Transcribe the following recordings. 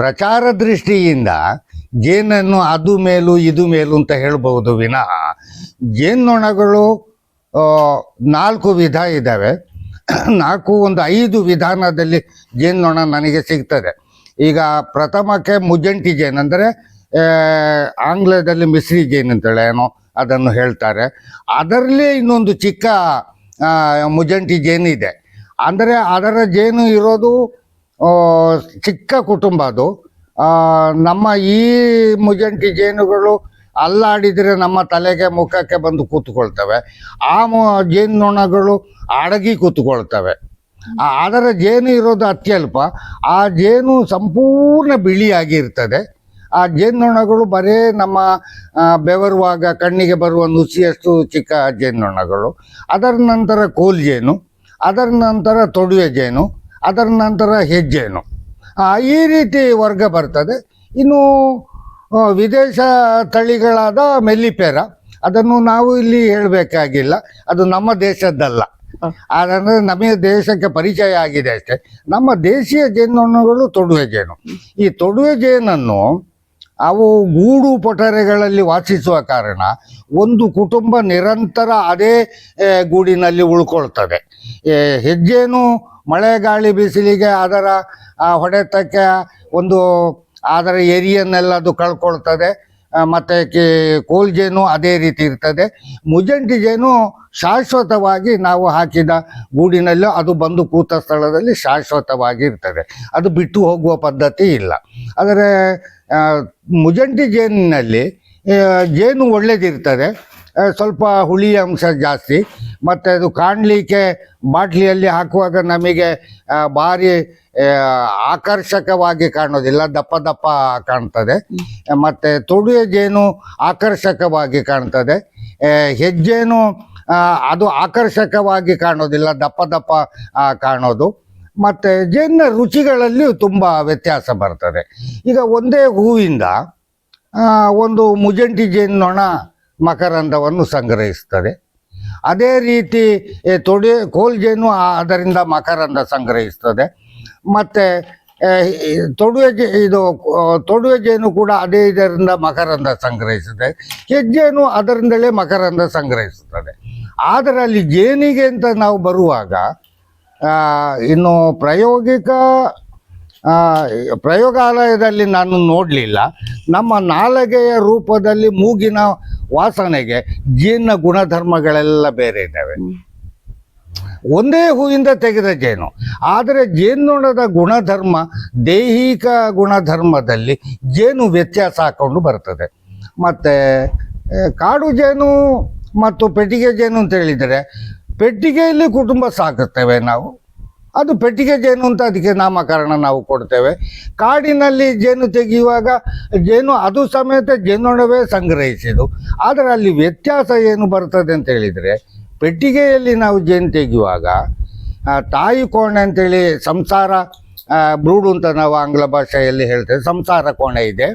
ಪ್ರಚಾರ ದೃಷ್ಟಿಯಿಂದ ಜೇನನ್ನು ಅದು ಮೇಲು, ಇದು ಮೇಲು ಅಂತ ಹೇಳಬಹುದು ವಿನಃ ಜೇನ್ನೊಣಗಳು ನಾಲ್ಕು ವಿಧ ಇದ್ದಾವೆ. ನಾಲ್ಕು, ಒಂದು ಐದು ವಿಧಾನದಲ್ಲಿ ಜೇನ್ನೊಣ ನನಗೆ ಸಿಗ್ತದೆ. ಈಗ ಪ್ರಥಮಕ್ಕೆ ಮುಜಂಟಿ ಜೇನು ಅಂದರೆ ಆಂಗ್ಲದಲ್ಲಿ ಮಿಸ್ರಿ ಜೇನು ಅಂತೇಳಿ ಏನೋ ಅದನ್ನು ಹೇಳ್ತಾರೆ. ಅದರಲ್ಲಿ ಇನ್ನೊಂದು ಚಿಕ್ಕ ಮುಜಂಟಿ ಜೇನು ಇದೆ. ಅಂದರೆ ಅದರ ಜೇನು ಇರೋದು ಚಿಕ್ಕ ಕುಟುಂಬ ಅದು. ನಮ್ಮ ಈ ಮುಜಂಟಿ ಜೇನುಗಳು ಅಲ್ಲಾಡಿದರೆ ನಮ್ಮ ತಲೆಗೆ, ಮುಖಕ್ಕೆ ಬಂದು ಕೂತ್ಕೊಳ್ತವೆ. ಆ ಜೇನುನೊಣಗಳು ಅಡಗಿ ಕೂತ್ಕೊಳ್ತವೆ. ಅದರ ಜೇನು ಇರೋದು ಅತ್ಯಲ್ಪ. ಆ ಜೇನು ಸಂಪೂರ್ಣ ಬಿಳಿಯಾಗಿರ್ತದೆ. ಆ ಜೇನುನೊಣಗಳು ಬರೇ ನಮ್ಮ ಬೆವರುವಾಗ ಕಣ್ಣಿಗೆ ಬರುವ ನುಸಿಯಷ್ಟು ಚಿಕ್ಕ ಜೇನುನೊಣಗಳು ಅದರ ನಂತರ ಕೋಲ್ ಜೇನು. ಅದರ ನಂತರ ತೊಡುವೆ ಜೇನು. ಅದರ ನಂತರ ಹೆಜ್ಜೆನು ಈ ರೀತಿ ವರ್ಗ ಬರ್ತದೆ. ಇನ್ನು ವಿದೇಶ ತಳಿಗಳಾದ ಮೆಲ್ಲಿಪೇರ ಅದನ್ನು ನಾವು ಇಲ್ಲಿ ಹೇಳಬೇಕಾಗಿಲ್ಲ. ಅದು ನಮ್ಮ ದೇಶದ್ದಲ್ಲ. ಅದಂದ್ರೆ ನಮಗೆ ದೇಶಕ್ಕೆ ಪರಿಚಯ ಆಗಿದೆ ಅಷ್ಟೇ. ನಮ್ಮ ದೇಶೀಯ ಜೇನುಗಳು ತೊಡುವೆ ಜೇನು. ಈ ತೊಡುವೆ ಜೇನನ್ನು ಅವು ಗೂಡು ಪೊಟರೆಗಳಲ್ಲಿ ವಾಸಿಸುವ ಕಾರಣ ಒಂದು ಕುಟುಂಬ ನಿರಂತರ ಅದೇ ಗೂಡಿನಲ್ಲಿ ಉಳ್ಕೊಳ್ತದೆ. ಹೆಜ್ಜೇನು ಮಳೆ ಗಾಳಿ ಬಿಸಿಲಿಗೆ ಅದರ ಹೊಡೆತಕ್ಕೆ ಒಂದು ಅದರ ಎರಿಯನ್ನೆಲ್ಲ ಅದು ಕಳ್ಕೊಳ್ತದೆ. ಮತ್ತು ಮತ್ತೆ ಕೋಲ್ಜೇನು ಕೋಲ್ ಜೇನು ಅದೇ ರೀತಿ ಇರ್ತದೆ. ಮುಜಂಟಿ ಜೇನು ಶಾಶ್ವತವಾಗಿ ನಾವು ಹಾಕಿದ ಗೂಡಿನಲ್ಲೂ ಅದು ಬಂದು ಕೂತ ಸ್ಥಳದಲ್ಲಿ ಶಾಶ್ವತವಾಗಿ ಇರ್ತದೆ. ಅದು ಬಿಟ್ಟು ಹೋಗುವ ಪದ್ಧತಿ ಇಲ್ಲ. ಆದರೆ ಮುಜಂಟಿ ಜೇನಿನಲ್ಲಿ ಜೇನು ಒಳ್ಳೆದಿರ್ತದೆ. ಆ, ಸ್ವಲ್ಪ ಹುಳಿ ಅಂಶ ಜಾಸ್ತಿ. ಮತ್ತು ಅದು ಕಾಣಲಿಕ್ಕೆ ಬಾಟ್ಲಿಯಲ್ಲಿ ಹಾಕುವಾಗ ನಮಗೆ ಭಾರಿ ಆಕರ್ಷಕವಾಗಿ ಕಾಣೋದಿಲ್ಲ. ದಪ್ಪ ದಪ್ಪ ಕಾಣ್ತದೆ. ಮತ್ತು ತೊಡುವೆ ಜೇನು ಆಕರ್ಷಕವಾಗಿ ಕಾಣ್ತದೆ. ಹೆಜ್ಜೇನು ಅದು ಆಕರ್ಷಕವಾಗಿ ಕಾಣೋದಿಲ್ಲ ದಪ್ಪ ದಪ್ಪ ಕಾಣೋದು. ಮತ್ತು ಜೇನ ರುಚಿಗಳಲ್ಲಿಯೂ ತುಂಬ ವ್ಯತ್ಯಾಸ ಬರ್ತದೆ. ಈಗ ಒಂದೇ ಹೂವಿಂದ ಒಂದು ಮುಜಂಟಿ ಜೇನು ನೊಣ ಮಕರಂದವನ್ನು ಸಂಗ್ರಹಿಸ್ತದೆ. ಅದೇ ರೀತಿ ತೊಡೆ, ಕೋಲ್ಗೇನು ಅದರಿಂದ ಮಕರಂದ ಸಂಗ್ರಹಿಸ್ತದೆ. ಮತ್ತು ತೊಡುವೆ ಇದು ತೊಡುವೆಗೇನು ಕೂಡ ಅದೇ ಇದರಿಂದ ಮಕರಂದ ಸಂಗ್ರಹಿಸುತ್ತದೆ ಹೆಜ್ಜೇನು ಅದರಿಂದಲೇ ಮಕರಂದ ಸಂಗ್ರಹಿಸುತ್ತದೆ. ಆದರೆ ಅಲ್ಲಿ ಜೇನಿಗೆ ಅಂತ ನಾವು ಬರುವಾಗ ಇನ್ನು ಪ್ರಾಯೋಗಿಕ ಪ್ರಯೋಗಾಲಯದಲ್ಲಿ ನಾನು ನೋಡಲಿಲ್ಲ. ನಮ್ಮ ನಾಲಗೆಯ ರೂಪದಲ್ಲಿ ಮೂಗಿನ ವಾಸನೆಗೆ ಜೀರ್ಣ ಗುಣಧರ್ಮಗಳೆಲ್ಲ ಬೇರೆ ಇದ್ದಾವೆ. ಒಂದೇ ಹೂವಿಂದ ತೆಗೆದ ಜೇನು. ಆದರೆ ಜೇನುನೊಣದ ಗುಣಧರ್ಮ ದೈಹಿಕ ಗುಣಧರ್ಮದಲ್ಲಿ ಜೇನು ವ್ಯತ್ಯಾಸ ಹಾಕೊಂಡು ಬರ್ತದೆ. ಮತ್ತು ಕಾಡು ಜೇನು ಮತ್ತು ಪೆಟ್ಟಿಗೆ ಜೇನು ಅಂತ ಹೇಳಿದರೆ ಪೆಟ್ಟಿಗೆಯಲ್ಲಿ ಕುಟುಂಬ ಸಾಕುತ್ತೇವೆ ನಾವು. ಅದು ಪೆಟ್ಟಿಗೆ ಜೇನು ಅಂತ ಅದಕ್ಕೆ ನಾಮಕರಣ ನಾವು ಕೊಡ್ತೇವೆ. ಕಾಡಿನಲ್ಲಿ ಜೇನು ತೆಗೆಯುವಾಗ ಜೇನು ಅದು ಸಮೇತ ಜೇನೊಣವೇ ಸಂಗ್ರಹಿಸಿದ್ದು. ಆದರೆ ಅಲ್ಲಿ ವ್ಯತ್ಯಾಸ ಏನು ಬರ್ತದೆ ಅಂತ ಹೇಳಿದರೆ ಪೆಟ್ಟಿಗೆಯಲ್ಲಿ ನಾವು ಜೇನು ತೆಗೆಯುವಾಗ ತಾಯಿ ಕೋಣೆ ಅಂತೇಳಿ ಸಂಸಾರ ಬ್ರೂಡು ಅಂತ ನಾವು ಆಂಗ್ಲ ಭಾಷೆಯಲ್ಲಿ ಹೇಳ್ತೇವೆ. ಸಂಸಾರ ಕೋಣೆ ಇದೆ.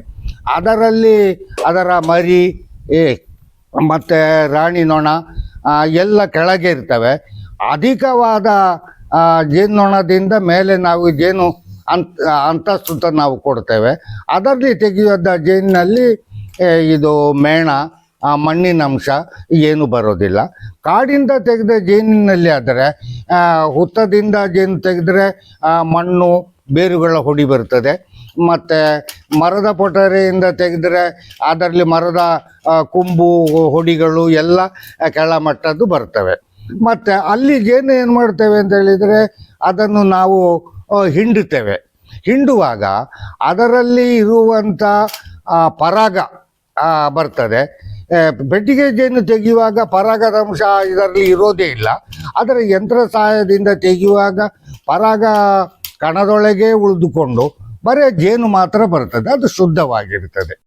ಅದರಲ್ಲಿ ಅದರ ಮರಿ, ಏ, ಮತ್ತು ರಾಣಿ ನೊಣ ಎಲ್ಲ ಕೆಳಗೆ ಇರ್ತವೆ. ಅಧಿಕವಾದ ಆ, ಜೇನ್ನೊಣದಿಂದ ಮೇಲೆ ನಾವು ಜೇನು ಅಂತ ಅಂತಸ್ತು ಅಂತ ನಾವು ಕೊಡ್ತೇವೆ. ಅದರಲ್ಲಿ ತೆಗೆಯೋದ ಜೇನಿನಲ್ಲಿ ಇದು ಮೇಣ ಮಣ್ಣಿನ ಅಂಶ ಏನು ಬರೋದಿಲ್ಲ. ಕಾಡಿಂದ ತೆಗೆದ ಜೇನಿನಲ್ಲಿ ಆದರೆ ಹುತ್ತದಿಂದ ಜೇನು ತೆಗೆದರೆ ಮಣ್ಣು ಬೇರುಗಳ ಹೊಡಿ ಬರ್ತದೆ. ಮತ್ತು ಮರದ ಪೊಟರೆಯಿಂದ ತೆಗೆದರೆ ಅದರಲ್ಲಿ ಮರದ ಕೊಂಬು ಹೊಡಿಗಳು ಎಲ್ಲ ಕೆಳಮಟ್ಟದ್ದು ಬರ್ತವೆ. ಮತ್ತು ಅಲ್ಲಿ ಜೇನು ಏನು ಮಾಡ್ತೇವೆ ಅಂತ ಹೇಳಿದರೆ ಅದನ್ನು ನಾವು ಹಿಂಡುತ್ತೇವೆ. ಹಿಂಡುವಾಗ ಅದರಲ್ಲಿ ಇರುವಂಥ ಪರಾಗ ಬರ್ತದೆ. ಆ, ಪೆಟ್ಟಿಗೆ ಜೇನು ತೆಗೆಯುವಾಗ ಪರಾಗದ ಅಂಶ ಇದರಲ್ಲಿ ಇರೋದೇ ಇಲ್ಲ. ಆದರೆ ಯಂತ್ರ ಸಹಾಯದಿಂದ ತೆಗೆಯುವಾಗ ಪರಾಗ ಕಣದೊಳಗೆ ಉಳಿದುಕೊಂಡು ಬರೀ ಜೇನು ಮಾತ್ರ ಬರ್ತದೆ. ಅದು ಶುದ್ಧವಾಗಿರ್ತದೆ.